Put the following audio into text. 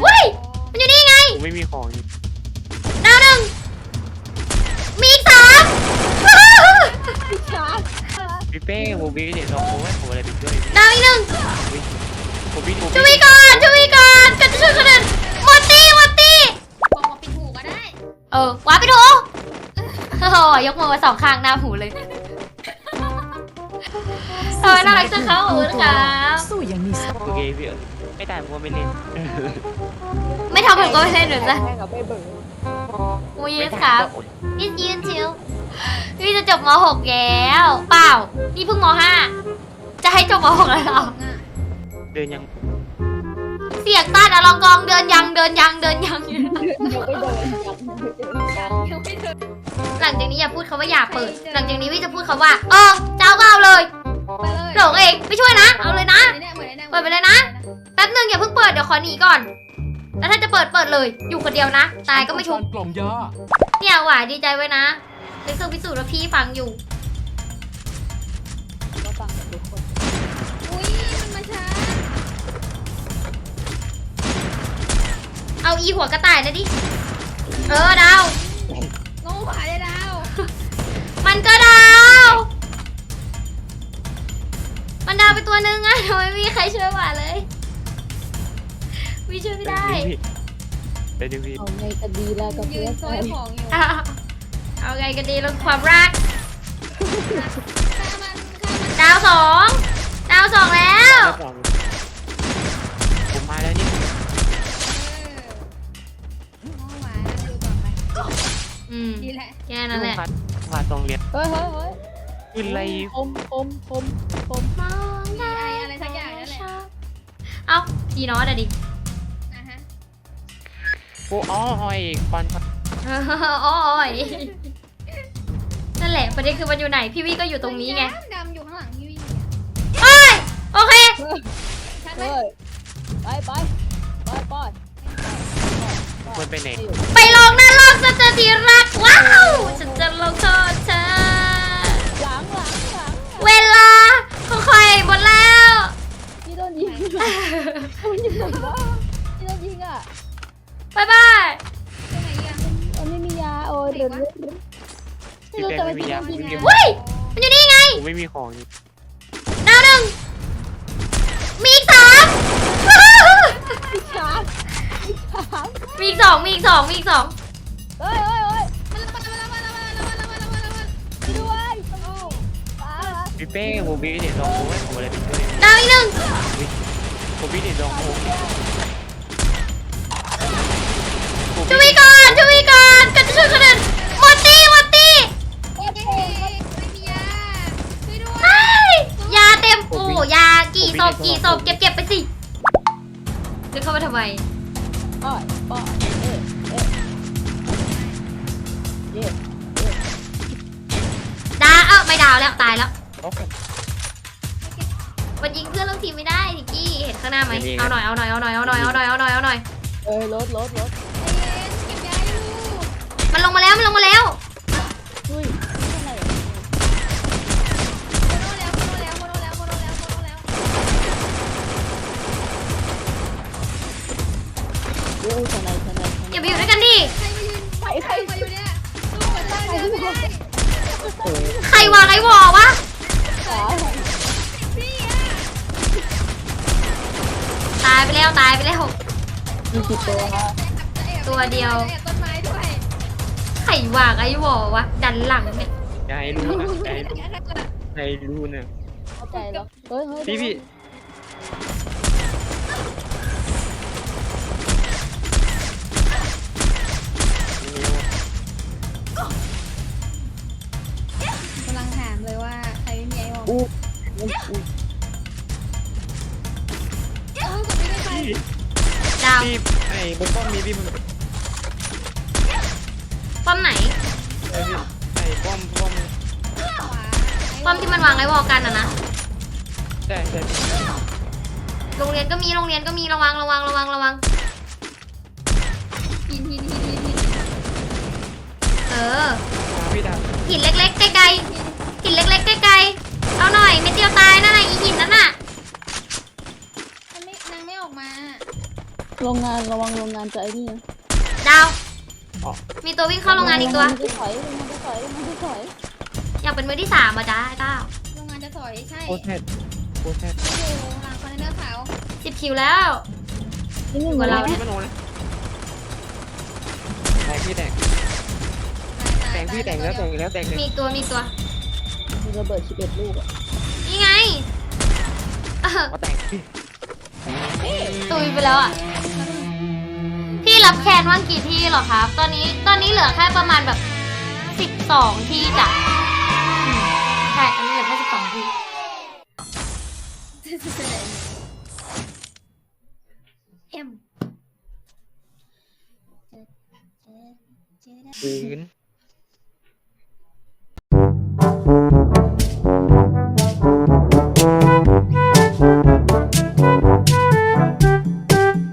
เฮ้ยมันอยู่นี่ไงผมไม่มีของนี่ดาวหนึ่งมีอีกสามพี่เป้ผมวิ่งเนี่ยสองคนผมอะไรไปช่วยดาวอีกหนึ่งผมวิ่งผมช่วยวิ่งก่อนช่วยก่อนกันจะช่วยคนอื่นหมดตีหมดตีบอกมาปิดหูก็ได้ เออว้าไปดูโอ้โหยกมือมาสองข้างหน้าหูเลยทำไมน่ารักจังเขาขอบคุณครับ สู้อย่างมีสโอเคพี่ไม่ได้ผมว่าไม่เล่นไม่ทำผมก็ไม่เล่นหนูจ้ะแข่งกับไปเบิร์มูยินครับยินยืนชิวพี่จะจบม .6 แล้วเปล่า นี่เพิ่งม .5 จะให้จบม .6 แล้วเหรอเดินยังเสียงต้านอะลองกองเดินยังเดินยังเดินยังยังไม่เดินยังไม่เดินยังยังไม่ถึงหลังจากนี้อย่าพูดคำว่าอย่าเปิด หลังจากนี้พี่จะพูดคำว่า เออเจ้าก็เอาเลยไปเลยหลงเองไม่ช่วยนะเอาเลย ปิดไปเลยนะ แป๊บนึงอย่าเพิ่งเปิดเดี๋ยวขอหนีก่อน แล้วถ้าจะเปิดเปิดเลย อยู่คนเดียวนะ ตายก็ไม่ชุบกล่องยาเนี่ยหวายดีใจไว้นะเป็นเครื่องพิสูจน์ว่าพี่ฟังอยู่ก็ฟังกับทุกคนอุ้ยมันมาช้าเอาอีหัวกระต่ายนะดิ เออดาว โง่ขวาเลยดาว มันก็ ตัวนึงอะทำไมไม่มีใครช่วยหวานเลยวิช่วยไม่ได้เดี๋ยวพี่เอาไงก็ดีแล้วกับยืเพื่อนนซอยของอยู่อ้าวเอาไงกันดีเรื่องความรักฆ่ามันฆ่ามันดาวสองดาวสองแล้ว แล้วสองผมมาแล้วนี่เออโง่ขวาดูต่อไปอืมดีแหละแค่นั้นแหละมามาตรงเรียนเฮ้ยเฮ้ยเฮ้ยขึ้นไรคมคมคมคมมองได้ เอาดีเนาะอะดิอะฮะโอ้อ๋อหอยควันโอ้ยนั่นแหละประเด็นคือมันอยู่ไหน พี่วี่ก็อยู่ตรงนี้ไงดำดำอยู่ข้างหลังพี่วิ่งเอ้ยโอเค ชัดไหมเฮ้ยไปไปไปไปมันไปไหนไปลงนรกซะเจะที่รัก ว้าว ฉันจะลงโทษเธอ หลังหลังหลังเวลาของใครหมดแล้ว นยิงผมว่าที่โดนยิงอะบายบาย ตรงไหนอะมันไม่มียาโอ้ยเดือดที่เราจะไปที่โดนยิงพี่เฮ้ย มันอยู่นี่ไงผมไม่มีของนี่ดาวหนึ่งมีอีกสามอีกสามอีกสามมีอีกสองมีอีกสองมีอีกสองเฮ้ยเฮ้ยเฮ้ยมันระเบิดระเบิดระเบิดระเบิดระเบิดระเบิดระเบิดด้วยโอ้ป้าพี่เป้ผมวิ่งเนี่ยสองคนผมอะไรไปช่วยดาวอีกหนึ่ง ผมวิ่งเนี่ยสองคนช่วยก่อนช่วยก่อนกันจะช่วยคนอื่นหมดตีหมดตีเย้ไม่มียาช่วยด้วยเฮ้ยยาเต็มโอ้ยากี่ศพกี่ศพเก็บเก็บไปสินึกเข้ามาทำไมป้าป้าเอ๊ะเอ๊ะเอ๊ะดาวเอ้าไม่ดาวแล้วตายแล้วโอเค มันยิงเพื่อนลูกทีมไม่ได้ทิกกี้เห็นข้างหน้าไหมเอาหน่อยเอาหน่อยเอาหน่อยเอาหน่อยเอาหน่อยเอาหน่อยเอาหน่อยเอ้ยรถรถรถเก็บยาอยู่มันลงมาแล้วมันลงมาแล้วอุ้ยอะไรโคโน่แล้วโคโน่แล้วโคโน่แล้วโคโน่แล้วโคโน่แล้วโอ้ยทนายทนายอย่าไปอยู่ด้วยกันดิใครมายืนใครมาอยู่เนี่ยลูกหัวใจเดินไม่ได้ใครวางไอ้วอวะ ขา ไปแล้วตายไปแล้วมีกี่ตัวฮะตัวเดียวแอบต้นไม้ด้วยใครวางไอ้วอวะดันหลังเนี่ยอย่าให้รู้นะอย่าให้รู้อย่าให้รู้นะเข้าใจแล้วเฮ้ยเฮ้ยพี่พี่กำลังถามเลยว่าใครไม่มีไอ้วองาวพี่ไอ้บนป้อมมีพี่มันป้อมไหน ไอ้พี่ไอ้ป้อมป้อมขวาป้อมที่มันวางไอ้วอกันอะนะ ใช่ใช่โรงเรียนก็มี โรงเรียนก็มี ระวัง ระวัง ระวัง ระวังหินหินหินหินหินเออ พี่ดาวหินเล็กๆไกลๆหินเล็กๆไกลๆเอาหน่อยไม่เดียวตายนั่นน่ะอีหินนั่นน่ะ มันไม่นางไม่ออกมา อ โรงงานระวังโรงงานจะไอ้นี่นะดาว อ๋อ มีตัววิ่งเข้าโรงงานอีกตัว มันจะถอยมันจะถอยมันจะถอยอยากเป็นมือที่สามอะจ้าไอ้ก้าวโรงงานจะถอยใช่โคตรแทดโคตรแทดอยู่หลังคอนเทนเนอร์ขาวสิบคิวแล้ว นี่หนึ่งกว่าเราพี่มโนนะแตกพี่แตกแตกพี่แตกแล้วแตกอีกแล้วแตกเลยมีอีกตัวมีอีกตัว มีระเบิด11ลูกอะนี่ไงเออมาแตกพี่ตุยไปแล้วอะพี่ รับแคนว่างกี่ที่เหรอครับ ตอนนี้ตอนนี้เหลือแค่ประมาณแบบสิบสองที่จ้ะอืมใช่อันนี้เหลือแค่สิบสองที่ เอ็มปืน